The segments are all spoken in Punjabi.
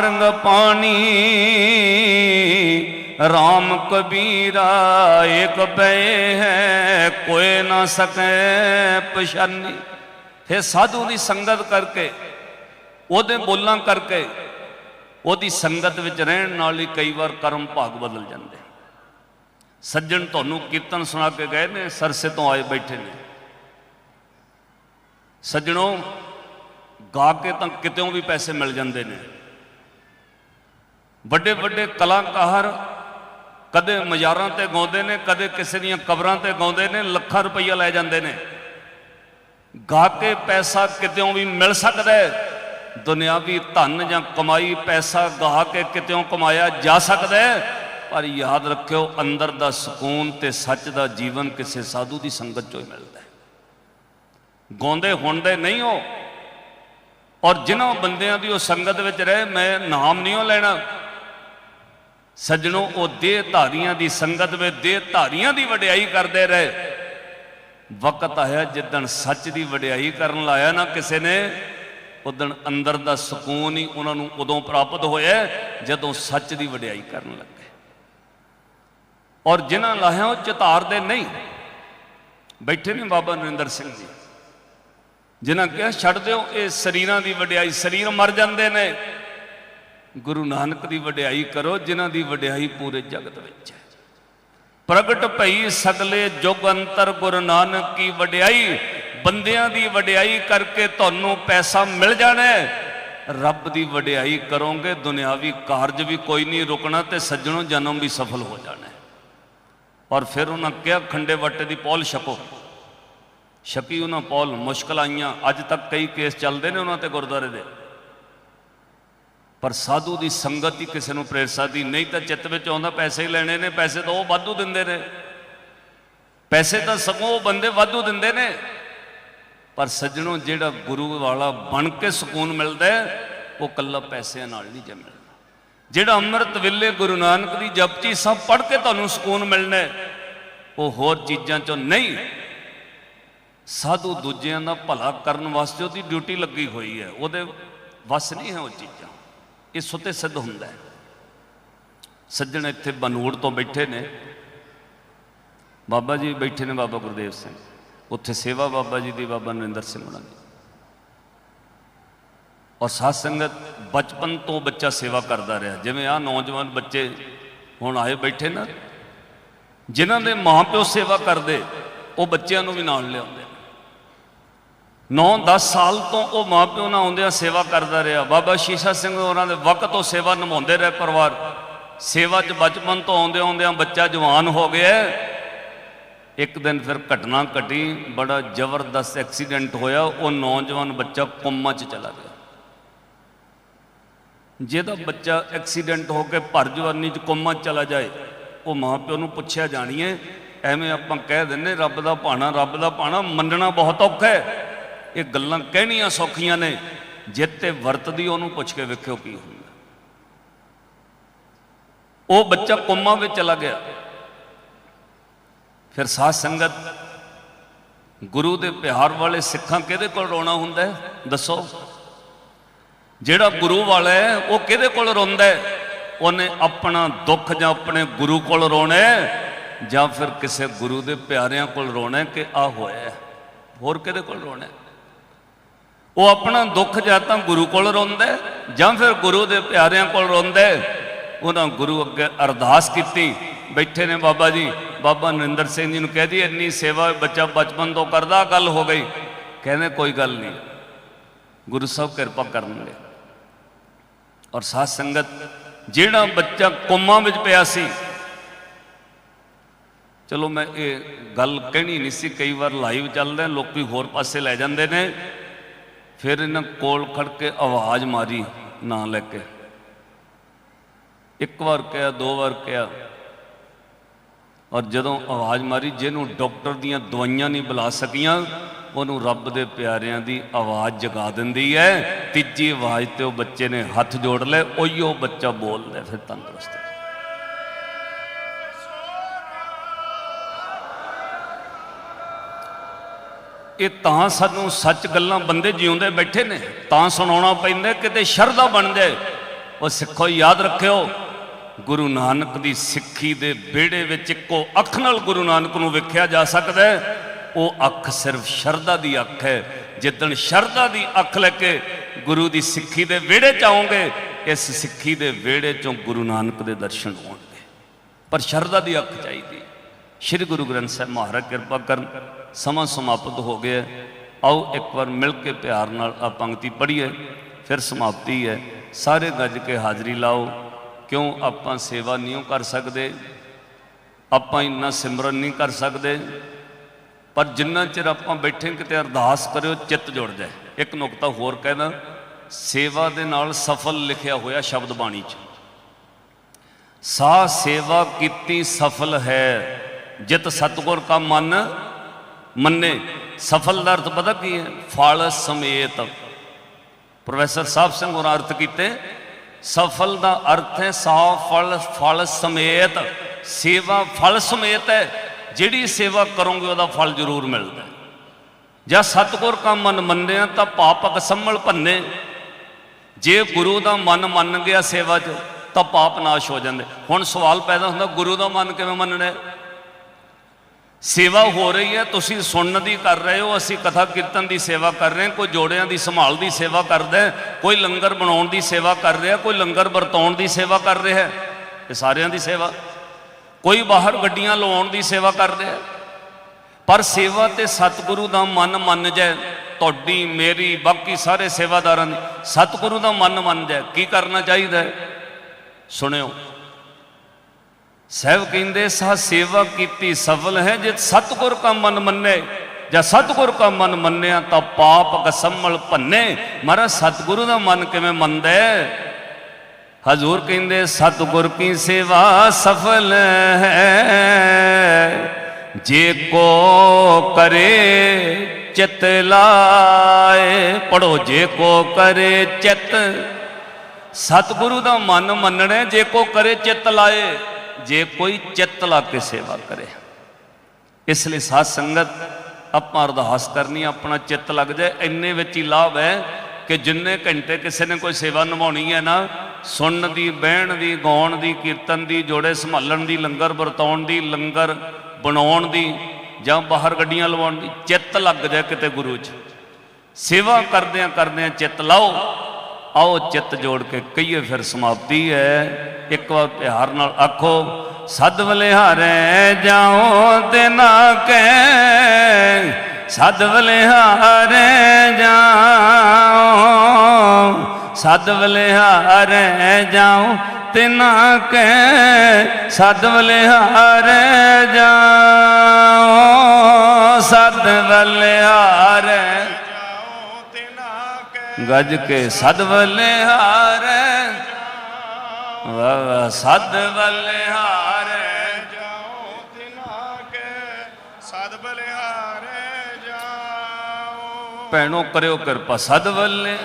ਰੰਗ ਪਾਣੀ ਰਾਮ ਕਬੀਰਾ ਏਕ ਪਏ ਹੈ, ਕੋਈ ਨਾ ਸਕੈ ਪਛਾਨੀ। ਫਿਰ ਸਾਧੂ ਦੀ ਸੰਗਤ ਕਰਕੇ, ਉਹਦੇ ਬੋਲਾਂ ਕਰਕੇ, ਉਹਦੀ ਸੰਗਤ ਵਿੱਚ ਰਹਿਣ ਨਾਲ ਹੀ ਕਈ ਵਾਰ ਕਰਮ ਭਾਗ ਬਦਲ ਜਾਂਦੇ। ਸੱਜਣ ਤੁਹਾਨੂੰ ਕੀਰਤਨ ਸੁਣਾ ਕੇ ਗਏ ਨੇ, ਸਰਸੇ ਤੋਂ ਆਏ ਬੈਠੇ ਨੇ। ਸੱਜਣੋ, ਗਾ ਕੇ ਤਾਂ ਕਿਤੇੋਂ ਵੀ ਪੈਸੇ ਮਿਲ ਜਾਂਦੇ ਨੇ। ਵੱਡੇ ਵੱਡੇ ਕਲਾਕਾਰ ਕਦੇ ਮਜ਼ਾਰਾਂ ਤੇ ਗਾਉਂਦੇ ਨੇ, ਕਦੇ ਕਿਸੇ ਦੀਆਂ ਕਬਰਾਂ ਤੇ ਗਾਉਂਦੇ ਨੇ, ਲੱਖਾਂ ਰੁਪਈਆ ਲੈ ਜਾਂਦੇ ਨੇ। ਗਾ ਕੇ ਪੈਸਾ ਕਿਤੇੋਂ ਵੀ ਮਿਲ ਸਕਦਾ ਹੈ? ਦੁਨਿਆਵੀ ਧਨ ਜਾਂ ਕਮਾਈ ਪੈਸਾ ਗਾ ਕੇ ਕਿਤੇੋਂ ਕਮਾਇਆ ਜਾ ਸਕਦਾ ਹੈ? ਪਰ ਯਾਦ ਰੱਖਿਓ, ਅੰਦਰ ਦਾ ਸਕੂਨ ਤੇ ਸੱਚ ਦਾ ਜੀਵਨ ਕਿਸੇ ਸਾਧੂ ਦੀ ਸੰਗਤ ਚੋਂ ਹੀ ਮਿਲਦਾ ਹੈ। ਗਾਉਂਦੇ ਹੁੰਦੇ ਨਹੀਂ ਹੋ ਔਰ ਜਿਨ੍ਹਾਂ ਬੰਦਿਆਂ ਦੀ ਉਹ ਸੰਗਤ ਵਿੱਚ ਰਹੇ, ਮੈਂ ਨਾਮ ਨਹੀਂ ਉਹ ਲੈਣਾ। ਸੱਜਣੋ, ਉਹ ਦੇਹ ਧਾਰੀਆਂ ਦੀ ਸੰਗਤ ਵਿੱਚ ਦੇਹ ਧਾਰੀਆਂ ਦੀ ਵਡਿਆਈ ਕਰਦੇ ਰਹੇ। ਵਕਤ ਆਇਆ ਜਿੱਦਣ ਸੱਚ ਦੀ ਵਡਿਆਈ ਕਰਨ ਲਾਇਆ ਨਾ ਕਿਸੇ ਨੇ ਉਦੋਂ ਅੰਦਰ ਦਾ ਸਕੂਨ ਹੀ ਉਹਨਾਂ ਨੂੰ ਉਦੋਂ ਪ੍ਰਾਪਤ ਹੋਇਆ ਜਦੋਂ ਸੱਚ ਦੀ ਵਡਿਆਈ ਕਰਨ ਲੱਗੇ। ਔਰ ਜਿਨ੍ਹਾਂ ਲਾਹਿਆ ਉਹ ਚਿਤਾਰ ਨਹੀਂ। ਬੈਠੇ ਨੇ ਬਾਬਾ ਨਰਿੰਦਰ ਸਿੰਘ ਜੀ। ਜਿਨ੍ਹਾਂ ਕਿਹਾ, ਛੱਡ ਦਿਓ, ਇਹ ਸਰੀਰਾਂ ਦੀ ਵਡਿਆਈ, ਸਰੀਰ ਮਰ ਜਾਂਦੇ ਨੇ। ਗੁਰੂ ਨਾਨਕ ਦੀ ਵਡਿਆਈ ਕਰੋ, ਜਿਨ੍ਹਾਂ ਦੀ ਵਡਿਆਈ ਪੂਰੇ ਜਗਤ ਵਿੱਚ ਹੈ। ਪ੍ਰਗਟ ਭਈ ਸਗਲੇ ਜੁਗ ਅੰਤਰ ਗੁਰੂ ਨਾਨਕ ਕੀ ਵਡਿਆਈ, ਬੰਦਿਆਂ ਦੀ ਵਡਿਆਈ ਕਰਕੇ ਤੁਹਾਨੂੰ ਪੈਸਾ ਮਿਲ ਜਾਣਾ ਰੱਬ ਦੀ ਵਡਿਆਈ ਕਰੋਗੇ, ਦੁਨਿਆਵੀ ਕਾਰਜ ਵੀ ਕੋਈ ਨਹੀਂ ਰੁਕਣਾ ਤੇ ਸੱਜਣੋ ਜਨਮ ਵੀ ਸਫਲ ਹੋ ਜਾਣਾ ਔਰ ਫਿਰ ਉਹਨਾਂ ਕਿਹਾ, ਖੰਡੇ ਵੱਟੇ ਦੀ ਪੌਲ ਛਕੋ। ਛਕੀ ਉਹਨਾਂ ਪੌਲ, ਮੁਸ਼ਕਲ ਆਈਆਂ। ਅੱਜ ਤੱਕ ਕਈ ਕੇਸ ਚੱਲਦੇ ਨੇ ਉਹਨਾਂ ਤੇ ਗੁਰਦੁਆਰੇ ਦੇ। ਪਰ ਸਾਧੂ ਦੀ ਸੰਗਤ ਹੀ ਕਿਸੇ ਨੂੰ ਪ੍ਰੇਰ ਸਕਦੀ ਨਹੀਂ ਤਾਂ ਚਿੱਤ ਵਿੱਚ ਆਉਂਦਾ, ਪੈਸੇ ਲੈਣੇ ਨੇ, ਪੈਸੇ ਤਾਂ ਉਹ ਵਾਧੂ ਦਿੰਦੇ ਨੇ। ਪੈਸੇ ਤਾਂ ਸਗੋਂ ਉਹ ਬੰਦੇ ਵਾਧੂ ਦਿੰਦੇ ਨੇ। ਪਰ ਸੱਜਣੋਂ, ਜਿਹੜਾ ਗੁਰੂ ਵਾਲਾ ਬਣ ਕੇ ਸਕੂਨ ਮਿਲਦਾ ਉਹ ਕੱਲਾ ਪੈਸਿਆਂ ਨਾਲ ਨਹੀਂ ਜੰਮਦਾ ਜਿਹੜਾ ਅੰਮ੍ਰਿਤ ਵੇਲੇ ਗੁਰੂ ਨਾਨਕ ਦੀ ਜਪਜੀ ਸਭ ਪੜ੍ਹ ਕੇ ਤੁਹਾਨੂੰ ਸਕੂਨ ਮਿਲਣਾ ਉਹ ਹੋਰ ਚੀਜ਼ਾਂ ਚੋਂ ਨਹੀਂ। ਸਾਧੂ ਦੂਜਿਆਂ ਦਾ ਭਲਾ ਕਰਨ ਵਾਸਤੇ ਉਹਦੀ ਡਿਊਟੀ ਲੱਗੀ ਹੋਈ ਹੈ, ਉਹਦੇ ਵਸ ਨਹੀਂ ਹੈ ਉਹ ਚੀਜ਼। ਇਹ ਸੁਤੇ ਸਿੱਧ ਹੁੰਦਾ ਹੈ। ਸੱਜਣ ਇੱਥੇ ਬਨੂੜ ਤੋਂ ਬੈਠੇ ਨੇ। ਬਾਬਾ ਜੀ ਬੈਠੇ ਨੇ ਬਾਬਾ ਗੁਰਦੇਵ ਸਿੰਘ। ਉੱਥੇ ਸੇਵਾ ਬਾਬਾ ਜੀ ਦੀ ਬਾਬਾ ਨਰਿੰਦਰ ਸਿੰਘ ਉਹਨਾਂ ਦੀ। ਔਰ ਸਾਧ ਸੰਗਤ ਬਚਪਨ ਤੋਂ ਬੱਚਾ ਸੇਵਾ ਕਰਦਾ ਰਿਹਾ। ਜਿਵੇਂ ਆ ਨੌਜਵਾਨ ਬੱਚੇ ਹੁਣ ਆਏ ਬੈਠੇ ਨਾ, ਜਿਨ੍ਹਾਂ ਦੇ ਮਾਪਿਓ ਸੇਵਾ ਕਰਦੇ, ਉਹ ਬੱਚਿਆਂ ਨੂੰ ਵੀ ਨਾਲ ਲਿਆਉਂਦੇ। 9-10 ਸਾਲ ਤੋਂ ਉਹ ਮਾਪਿਓ ਨਾਲ ਆਉਂਦਿਆਂ ਸੇਵਾ ਕਰਦਾ ਰਿਹਾ। ਬਾਬਾ ਸ਼ੀਸ਼ਾ ਸਿੰਘ ਉਹਨਾਂ ਦੇ ਵਕਤ ਤੋਂ ਸੇਵਾ ਨਿਭਾਉਂਦੇ ਰਹੇ ਪਰਿਵਾਰ। ਸੇਵਾ 'ਚ ਬਚਪਨ ਤੋਂ ਆਉਂਦਿਆਂ ਆਉਂਦਿਆਂ ਬੱਚਾ ਜਵਾਨ ਹੋ ਗਿਆ ਇੱਕ ਦਿਨ ਫਿਰ ਘਟਨਾ ਘਟੀ, ਬੜਾ ਜ਼ਬਰਦਸਤ ਐਕਸੀਡੈਂਟ ਹੋਇਆ। ਉਹ ਨੌਜਵਾਨ ਬੱਚਾ ਕੋਮਾ 'ਚ ਚਲਾ ਗਿਆ। ਜਿਹਦਾ ਬੱਚਾ ਐਕਸੀਡੈਂਟ ਹੋ ਕੇ ਭਰ ਜਵਾਨੀ 'ਚ ਕੋਮਾ 'ਚ ਚਲਾ ਜਾਏ, ਉਹ ਮਾਪਿਓ ਨੂੰ ਪੁੱਛਿਆ ਜਾਣੀਏ ਐਵੇਂ ਆਪਾਂ ਕਹਿ ਦਿੰਨੇ, ਰੱਬ ਦਾ ਭਾਣਾ, ਰੱਬ ਦਾ ਭਾਣਾ, ਮੰਨਣਾ ਬਹੁਤ ਔਖਾ ਹੈ। ਇਹ ਗੱਲਾਂ ਕਹਿਣੀਆਂ ਸੌਖੀਆਂ ਨੇ ਜਿੱਤੇ ਵਰਤਦੀ ਉਹਨੂੰ ਪੁੱਛ ਕੇ ਵੇਖਿਓ ਕੀ ਹੁੰਦਾ। ਉਹ ਬੱਚਾ ਕੋਮਾ ਵਿੱਚ ਚਲਾ ਗਿਆ। ਫਿਰ ਸਾਧ ਸੰਗਤ ਗੁਰੂ ਦੇ ਪਿਆਰ ਵਾਲੇ ਸਿੱਖਾਂ ਕਿਹਦੇ ਕੋਲ ਰੋਣਾ ਹੁੰਦਾ ਹੈ? ਦੱਸੋ। ਜਿਹੜਾ ਗੁਰੂ ਵਾਲਾ ਹੈ, ਉਹ ਕਿਹਦੇ ਕੋਲ ਰੋਂਦਾ ਹੈ? ਉਹਨੇ ਆਪਣਾ ਦੁੱਖ ਜਾਂ ਆਪਣੇ ਗੁਰੂ ਕੋਲ ਰੋਣਾ ਜਾਂ ਫਿਰ ਕਿਸੇ ਗੁਰੂ ਦੇ ਪਿਆਰਿਆਂ ਕੋਲ ਰੋਣਾ ਕਿ ਆ ਹੋਇਆ ਹੋਰ ਕਿਹਦੇ ਕੋਲ ਰੋਣਾ ਉਹ ਆਪਣਾ ਦੁੱਖ ਜਾਂ ਤਾਂ ਗੁਰੂ ਕੋਲ ਰੋਂਦਾ ਜਾਂ ਫਿਰ ਗੁਰੂ ਦੇ ਪਿਆਰਿਆਂ ਕੋਲ ਰੋਂਦਾ ਉਹਨਾਂ ਗੁਰੂ ਅੱਗੇ ਅਰਦਾਸ ਕੀਤੀ। ਬੈਠੇ ਨੇ ਬਾਬਾ ਜੀ। ਬਾਬਾ ਨਰਿੰਦਰ ਸਿੰਘ ਜੀ ਨੂੰ ਕਹਿ ਦੀ ਇੰਨੀ ਸੇਵਾ ਬੱਚਾ ਬਚਪਨ ਤੋਂ ਕਰਦਾ, ਗੱਲ ਹੋ ਗਈ। ਕਹਿੰਦੇ, ਕੋਈ ਗੱਲ ਨਹੀਂ। ਗੁਰੂ ਸਾਹਿਬ ਕਿਰਪਾ ਕਰਨਗੇ ਔਰ ਸਾਧ ਸੰਗਤ, ਜਿਹੜਾ ਬੱਚਾ ਕੋਮਾ ਵਿੱਚ ਪਿਆ ਸੀ, ਚਲੋ ਮੈਂ ਇਹ ਗੱਲ ਕਹਿਣੀ ਨਹੀਂ ਸੀ, ਕਈ ਵਾਰ ਲਾਈਵ ਚੱਲਦਾ ਲੋਕੀ ਹੋਰ ਪਾਸੇ ਲੈ ਜਾਂਦੇ ਨੇ। ਫਿਰ ਇਹਨਾਂ ਕੋਲ ਖੜ ਕੇ ਆਵਾਜ਼ ਮਾਰੀ, ਨਾਂ ਲੈ ਕੇ। ਇੱਕ ਵਾਰ ਕਿਹਾ, ਦੋ ਵਾਰ ਕਿਹਾ। ਔਰ ਜਦੋਂ ਆਵਾਜ਼ ਮਾਰੀ, ਜਿਹਨੂੰ ਡਾਕਟਰ ਦੀਆਂ ਦਵਾਈਆਂ ਨਹੀਂ ਬੁਲਾ ਸਕੀਆਂ, ਉਹਨੂੰ ਰੱਬ ਦੇ ਪਿਆਰਿਆਂ ਦੀ ਆਵਾਜ਼ ਜਗਾ ਦਿੰਦੀ ਹੈ। ਤੀਜੀ ਆਵਾਜ਼ ਤੇ ਉਹ ਬੱਚੇ ਨੇ ਹੱਥ ਜੋੜ ਲਏ ਉਹੀ ਉਹ ਬੱਚਾ ਬੋਲਦਾ ਫਿਰ ਤੰਦਰੁਸਤ ਇਹ ਤਾਂ ਸਾਨੂੰ ਸੱਚ ਗੱਲਾਂ ਬੰਦੇ ਜਿਉਂਦੇ ਬੈਠੇ ਨੇ, ਤਾਂ ਸੁਣਾਉਣਾ ਪੈਂਦਾ, ਕਿਤੇ ਸ਼ਰਧਾ ਬਣ ਜਾਏ। ਉਹ ਸਿੱਖੋ, ਯਾਦ ਰੱਖਿਓ, ਗੁਰੂ ਨਾਨਕ ਦੀ ਸਿੱਖੀ ਦੇ ਵਿਹੜੇ ਵਿੱਚ ਇੱਕੋ ਅੱਖ ਨਾਲ ਗੁਰੂ ਨਾਨਕ ਨੂੰ ਵੇਖਿਆ ਜਾ ਸਕਦਾ ਹੈ। ਉਹ ਅੱਖ ਸਿਰਫ ਸ਼ਰਧਾ ਦੀ ਅੱਖ ਹੈ। ਜਿੱਦਣ ਸ਼ਰਧਾ ਦੀ ਅੱਖ ਲੈ ਕੇ ਗੁਰੂ ਦੀ ਸਿੱਖੀ ਦੇ ਵਿਹੜੇ ਚ ਆਉਂਗੇ ਇਸ ਸਿੱਖੀ ਦੇ ਵਿਹੜੇ ਚੋਂ ਗੁਰੂ ਨਾਨਕ ਦੇ ਦਰਸ਼ਨ ਹੋਣਗੇ। ਪਰ ਸ਼ਰਧਾ ਦੀ ਅੱਖ ਚਾਹੀਦੀ ਸ਼੍ਰੀ ਗੁਰੂ ਗ੍ਰੰਥ ਸਾਹਿਬ ਮਹਾਰਾਜ ਕਿਰਪਾ ਕਰਨ, ਸਮਾਂ ਸਮਾਪਤ ਹੋ ਗਿਆ ਆਓ ਇੱਕ ਵਾਰ ਮਿਲ ਕੇ ਪਿਆਰ ਨਾਲ ਆ ਪੰਕਤੀ ਪੜ੍ਹੀਏ, ਫਿਰ ਸਮਾਪਤੀ ਹੈ। ਸਾਰੇ ਗੱਜ ਕੇ ਹਾਜ਼ਰੀ ਲਾਓ। ਕਿਉਂ ਆਪਾਂ ਸੇਵਾ ਨਹੀਂ ਕਰ ਸਕਦੇ? ਆਪਾਂ ਇੰਨਾ ਸਿਮਰਨ ਨਹੀਂ ਕਰ ਸਕਦੇ। ਪਰ ਜਿੰਨਾ ਚਿਰ ਆਪਾਂ ਬੈਠੇ ਕਿਤੇ ਅਰਦਾਸ ਕਰਿਓ, ਚਿੱਤ ਜੁੜ ਜਾਏ। ਇੱਕ ਨੁਕਤਾ ਹੋਰ ਕਹਿੰਦਾ, ਸੇਵਾ ਦੇ ਨਾਲ ਸਫਲ ਲਿਖਿਆ ਹੋਇਆ ਸ਼ਬਦ ਬਾਣੀ 'ਚ। ਸਾ ਸੇਵਾ ਕੀਤੀ ਸਫਲ ਹੈ। ਜਿਤ ਸਤਗੁਰ ਕਾ ਮਨ ਮੰਨੇ। ਸਫਲ ਦਾ ਅਰਥ ਪਤਾ ਕੀ ਹੈ? ਫਲ ਸਮੇਤ। ਪ੍ਰੋਫੈਸਰ ਸਾਹਿਬ ਸਿੰਘ ਹੋਰਾਂ ਅਰਥ ਕੀਤੇ। ਸਫਲ ਦਾ ਅਰਥ ਹੈ ਸਾ, ਫਲ ਫਲ ਸਮੇਤ। ਸੇਵਾ ਫਲ ਸਮੇਤ ਹੈ। ਜਿਹੜੀ ਸੇਵਾ ਕਰੋਗੇ ਉਹਦਾ ਫਲ ਜ਼ਰੂਰ ਮਿਲਦਾ ਜਾਂ ਸਤਗੁਰ ਕਾ ਮਨ ਮੰਨਿਆ ਤਾਂ ਪਾਪਕ ਸੰਮਲ ਭੰਨੇ। ਜੇ ਗੁਰੂ ਦਾ ਮਨ ਮੰਨ ਗਿਆ ਸੇਵਾ 'ਚ, ਤਾਂ ਪਾਪ ਨਾਸ਼ ਹੋ ਜਾਂਦੇ। ਹੁਣ ਸਵਾਲ ਪੈਦਾ ਹੁੰਦਾ, ਗੁਰੂ ਦਾ ਮਨ ਕਿਵੇਂ ਮੰਨਣਾ ਹੈ? ਸੇਵਾ ਹੋ ਰਹੀ ਹੈ, ਤੁਸੀਂ ਸੁਣਨ ਦੀ ਕਰ ਰਹੇ ਹੋ, ਅਸੀਂ ਕਥਾ ਕੀਰਤਨ ਦੀ ਸੇਵਾ ਕਰ ਰਹੇ ਹਾਂ, ਕੋਈ ਜੋੜਿਆਂ ਦੀ ਸੰਭਾਲ ਦੀ ਸੇਵਾ ਕਰਦਾ ਕੋਈ ਲੰਗਰ ਬਣਾਉਣ ਦੀ ਸੇਵਾ ਕਰ ਰਿਹਾ, ਕੋਈ ਲੰਗਰ ਵਰਤਾਉਣ ਦੀ ਸੇਵਾ ਕਰ ਰਿਹਾ ਹੈ, ਇਹ ਸਾਰਿਆਂ ਦੀ ਸੇਵਾ। ਕੋਈ ਬਾਹਰ ਗੱਡੀਆਂ ਲਵਾਉਣ ਦੀ ਸੇਵਾ ਕਰ ਰਿਹਾ ਪਰ ਸੇਵਾ ਤੇ ਸਤਿਗੁਰੂ ਦਾ ਮਨ ਮੰਨ ਜਾਏ, ਤੁਹਾਡੀ, ਮੇਰੀ, ਬਾਕੀ ਸਾਰੇ ਸੇਵਾਦਾਰਾਂ ਦੀ, ਸਤਿਗੁਰੂ ਦਾ ਮਨ ਮੰਨ ਜਾਏ, ਕੀ ਕਰਨਾ ਚਾਹੀਦਾ ਹੈ? ਸੁਣਿਓ। ਸਹਿਬ ਕਹਿੰਦੇ ਸਾ ਸੇਵਾ ਕੀਤੀ ਸਫਲ ਹੈ ਜੇ ਸਤਿਗੁਰ ਕਾ ਮਨ ਮੰਨੇ। ਜਾਂ ਸਤਿਗੁਰ ਕਾ ਮਨ ਮੰਨਿਆ ਤਾਂ ਪਾਪ ਕਸਮਲ ਭੰਨੇ। ਮਹਾਰਾਜ, ਸਤਿਗੁਰੂ ਦਾ ਮਨ ਕਿਵੇਂ ਮੰਨਦਾ ਹਜ਼ੂਰ ਕਹਿੰਦੇ, ਸਤਿਗੁਰ ਕੀ ਸੇਵਾ ਸਫਲ ਹੈ? ਜੇ ਕੋ ਕਰੇ, ਚਿਤ ਲਾਏ। ਪੜੋ ਜੇ ਕੋ ਕਰੇ, ਚਿਤ। ਸਤਿਗੁਰੂ ਦਾ ਮਨ ਮੰਨਣਾ ਜੇ ਕੋ ਕਰੇ, ਚਿੱਤ ਲਾਏ। ਜੇ ਕੋਈ ਚਿੱਤ ਲਾ ਕੇ ਸੇਵਾ ਕਰੇ। ਇਸ ਲਈ ਸਾਧ ਸੰਗਤ, ਆਪਾਂ ਅਰਦਾਸ ਕਰਨੀ ਆਪਣਾ ਚਿੱਤ ਲੱਗ ਜਾਏ। ਇੰਨੇ ਵਿੱਚ ਹੀ ਲਾਭ ਹੈ ਕਿ ਜਿੰਨੇ ਘੰਟੇ ਕਿਸੇ ਨੇ ਕੋਈ ਸੇਵਾ ਨਿਭਾਉਣੀ ਹੈ ਨਾ, ਸੁਣਨ ਦੀ, ਬਹਿਣ ਦੀ, ਗਾਉਣ ਦੀ, ਕੀਰਤਨ ਦੀ, ਜੋੜੇ ਸੰਭਾਲਣ ਦੀ, ਲੰਗਰ ਵਰਤਾਉਣ ਦੀ, ਲੰਗਰ ਬਣਾਉਣ ਦੀ, ਜਾਂ ਬਾਹਰ ਗੱਡੀਆਂ ਲਵਾਉਣ ਦੀ, ਚਿੱਤ ਲੱਗ ਜਾਏ ਕਿਤੇ ਗੁਰੂ 'ਚ ਸੇਵਾ ਕਰਦਿਆਂ ਕਰਦਿਆਂ ਚਿੱਤ ਲਾਓ। ਆਓ ਚਿੱਤ ਜੋੜ ਕੇ ਕਹੀਏ ਫਿਰ ਸਮਾਪਤੀ ਹੈ। ਇੱਕ ਵਾਰ ਪਿਆਰ ਨਾਲ ਆਖੋ, ਸਦ ਬਲਿਹਾਰੇ ਜਾਓ ਤੇ ਨਾ ਕਹਿ। ਸਦ ਬਲਿਹਾਰੇ ਜਾਓ ਸਦ ਬਲਿਹਾਰੇ ਜਾਓ ਤੇ ਨਾ ਕਹਿ। ਸਦ ਬਲਿਹਾਰੇ ਜਾਓ ਸਦ ਬਲਿਹਾਰੇ ਜਾਓ ਗਜ ਕੇ ਸਦ ਬਲਿਹਾਰੇ ਵਾਹ ਵਾਹ ਸਦ ਬਲਿਹਾਰੇ ਜਾਓ ਤੇ ਨਾ ਸਦ ਬਲਿਹਾਰੇ ਜਾਓ ਭੈਣੋ, ਕਰਿਓ ਕਿਰਪਾ ਸਦ ਬੱਲੇ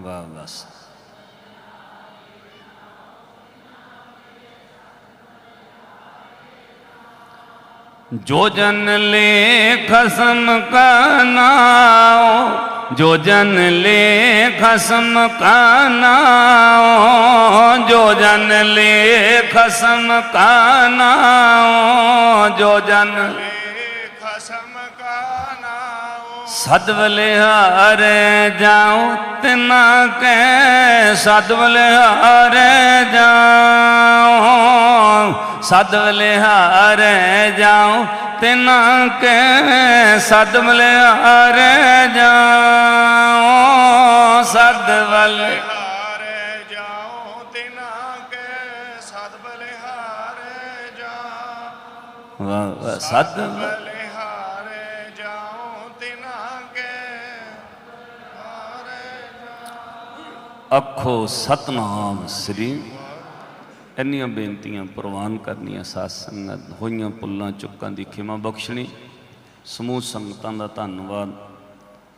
ਵਾਹ ਬਸ ਜੋ ਜਨ ਲੈ ਖਸਮ ਕਾ ਨਾਉ ਜੋ ਜਨ ਲੈ ਖਸਮ ਕਾ ਨਾਉ ਜੋ ਜਨ ਲੈ ਖਸਮ ਕਾ ਨਾਉ ਜੋ ਜਨ ਏ ਨਾਉ ਸਦ ਬਲਿਹਾਰੇ ਜਾਉ ਤਿਨਾ ਕੈ ਸਦ ਬਲਿਹਾਰੇ ਜਾਉ। ਸਦ ਬਲਿਹਾਰੇ ਜਾਉ ਤਿਨਾ ਕੈ ਸਦ ਬਲਿਹਾਰੇ ਜਾਉ। ਸਦ ਬਲਿ ਹਾਰੇ ਜਾਓ ਤੇ ਨਾ ਕਹਿ ਸਦ ਜਾਓ ਵਾਹ ਵਾਹ ਸਦ ਅੱਖੋ ਸਤਨਾਮ ਸ੍ਰੀ ਇੰਨੀਆਂ ਬੇਨਤੀਆਂ ਪ੍ਰਵਾਨ ਕਰਨੀਆਂ ਸਾਧ ਸੰਗਤ, ਹੋਈਆਂ ਪੁੱਲਾਂ ਚੁੱਕਾਂ ਦੀ ਖਿਮਾ ਬਖਸ਼ਣੀ। ਸਮੂਹ ਸੰਗਤਾਂ ਦਾ ਧੰਨਵਾਦ।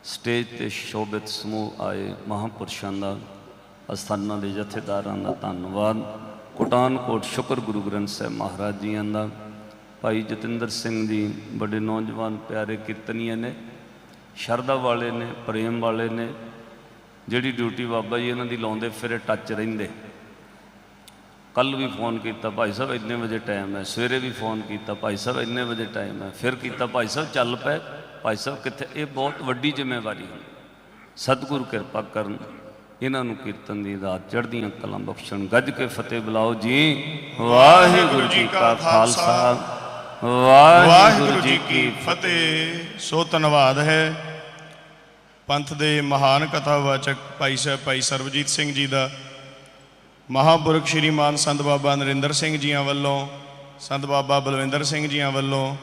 ਸਟੇਜ ਤੇ ਸ਼ੋਭਿਤ ਸਮੂਹ ਆਏ ਮਹਾਪੁਰਸ਼ਾਂ ਦਾ, ਅਸਥਾਨਾਂ ਦੇ ਜਥੇਦਾਰਾਂ ਦਾ ਧੰਨਵਾਦ। ਕੋਟਾਨਕੋਟ ਸ਼ੁਕਰ ਗੁਰੂ ਗ੍ਰੰਥ ਸਾਹਿਬ ਮਹਾਰਾਜ ਜੀਆਂ ਦਾ। ਭਾਈ ਜਤਿੰਦਰ ਸਿੰਘ ਜੀ ਬੜੇ ਨੌਜਵਾਨ ਪਿਆਰੇ ਕੀਰਤਨੀਏ ਨੇ, ਸ਼ਰਧਾ ਵਾਲੇ ਨੇ, ਪ੍ਰੇਮ ਵਾਲੇ ਨੇ ਜਿਹੜੀ ਡਿਊਟੀ ਬਾਬਾ ਜੀ ਇਹਨਾਂ ਦੀ ਲਾਉਂਦੇ, ਫਿਰ ਟੱਚ ਰਹਿੰਦੇ। ਕੱਲ ਵੀ ਫੋਨ ਕੀਤਾ, ਭਾਈ ਸਾਹਿਬ ਇੰਨੇ ਵਜੇ ਟਾਈਮ ਹੈ। ਸਵੇਰੇ ਵੀ ਫੋਨ ਕੀਤਾ, ਭਾਈ ਸਾਹਿਬ ਇੰਨੇ ਵਜੇ ਟਾਈਮ ਹੈ। ਫਿਰ ਕੀਤਾ, ਭਾਈ ਸਾਹਿਬ ਚੱਲ ਪਏ। ਭਾਈ ਸਾਹਿਬ ਕਿੱਥੇ, ਇਹ ਬਹੁਤ ਵੱਡੀ ਜ਼ਿੰਮੇਵਾਰੀ ਹੈ। ਸਤਿਗੁਰੂ ਕਿਰਪਾ ਕਰਨ ਇਹਨਾਂ ਨੂੰ ਕੀਰਤਨ ਦੀ ਰਾਤ ਚੜ੍ਹਦੀਆਂ ਕਲਾਂ ਬਖਸ਼ਣ। ਗੱਜ ਕੇ ਫਤਿਹ ਬੁਲਾਓ ਜੀ। ਵਾਹਿਗੁਰੂ ਜੀ ਕਾ ਖਾਲਸਾ। ਵਾਹਿਗੁਰੂ ਜੀ ਕੀ ਫਤਿਹ। ਸੋ ਧੰਨਵਾਦ ਹੈ। ਪੰਥ ਦੇ ਮਹਾਨ ਕਥਾਵਾਚਕ ਭਾਈ ਸਾਹਿਬ ਭਾਈ ਸਰਬਜੀਤ ਸਿੰਘ ਜੀ ਦਾ, ਮਹਾਪੁਰਖ ਸ਼੍ਰੀਮਾਨ ਸੰਤ ਬਾਬਾ ਨਰਿੰਦਰ ਸਿੰਘ ਜੀਆਂ ਵੱਲੋਂ, ਸੰਤ ਬਾਬਾ ਬਲਵਿੰਦਰ ਸਿੰਘ ਜੀਆਂ ਵੱਲੋਂ,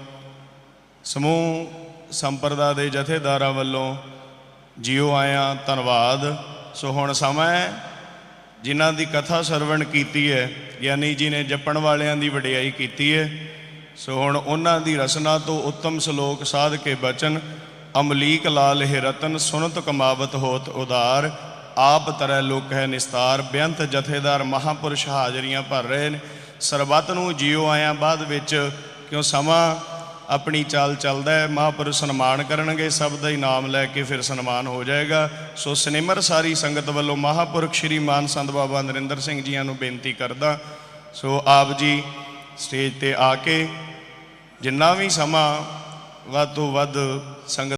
ਸਮੂਹ ਸੰਪਰਦਾ ਦੇ ਜਥੇਦਾਰਾਂ ਵੱਲੋਂ ਜੀਓ ਆਇਆਂ ਧੰਨਵਾਦ। ਸੋ ਹੁਣ ਸਮਾਂ ਹੈ ਜਿਨ੍ਹਾਂ ਦੀ ਕਥਾ ਸਰਵਣ ਕੀਤੀ ਹੈ ਗਿਆਨੀ ਜੀ ਨੇ ਜਪਣ ਵਾਲਿਆਂ ਦੀ ਵਡਿਆਈ ਕੀਤੀ ਹੈ। ਸੋ ਹੁਣ ਉਹਨਾਂ ਦੀ ਰਸਨਾ ਤੋਂ ਉੱਤਮ ਸ਼ਲੋਕ ਸਾਧ ਕੇ ਬਚਨ ਅਮਲੀਕ ਲਾਲ ਇਹ ਰਤਨ, ਸੁਨਤ ਕਮਾਵਤ ਹੋਤ ਉਦਾਰ। ਆਪ ਤਰੈ ਲੋਕ ਹੈ ਨਿਸਤਾਰ, ਬੇਅੰਤ ਜਥੇਦਾਰ ਮਹਾਪੁਰਸ਼ ਹਾਜ਼ਰੀਆਂ ਭਰ ਰਹੇ ਨੇ। ਸਰਬੱਤ ਨੂੰ ਜਿਉ ਆਇਆ ਬਾਅਦ ਵਿੱਚ ਕਿਉਂ ਸਮਾਂ? ਆਪਣੀ ਚਾਲ ਚੱਲਦਾ ਹੈ, ਮਹਾਪੁਰਸ਼ ਸਨਮਾਨ ਕਰਨਗੇ, ਸਭ ਦਾ ਇਨਾਮ ਲੈ ਕੇ ਫਿਰ ਸਨਮਾਨ ਹੋ ਜਾਏਗਾ। ਸੋ ਸਿਨੇਮਰ ਸਾਰੀ ਸੰਗਤ ਵੱਲੋਂ ਮਹਾਪੁਰਖ ਸ਼੍ਰੀ ਮਾਨ ਸੰਤ ਬਾਬਾ ਨਰਿੰਦਰ ਸਿੰਘ ਜੀਆਂ ਨੂੰ ਬੇਨਤੀ ਕਰਦਾ। ਸੋ ਆਪ ਜੀ ਸਟੇਜ ਤੇ ਆ ਕੇ ਜਿੰਨਾ ਵੀ ਸਮਾਂ ਵੱਧ ਤੋਂ ਵੱਧ ਸੰਗਤ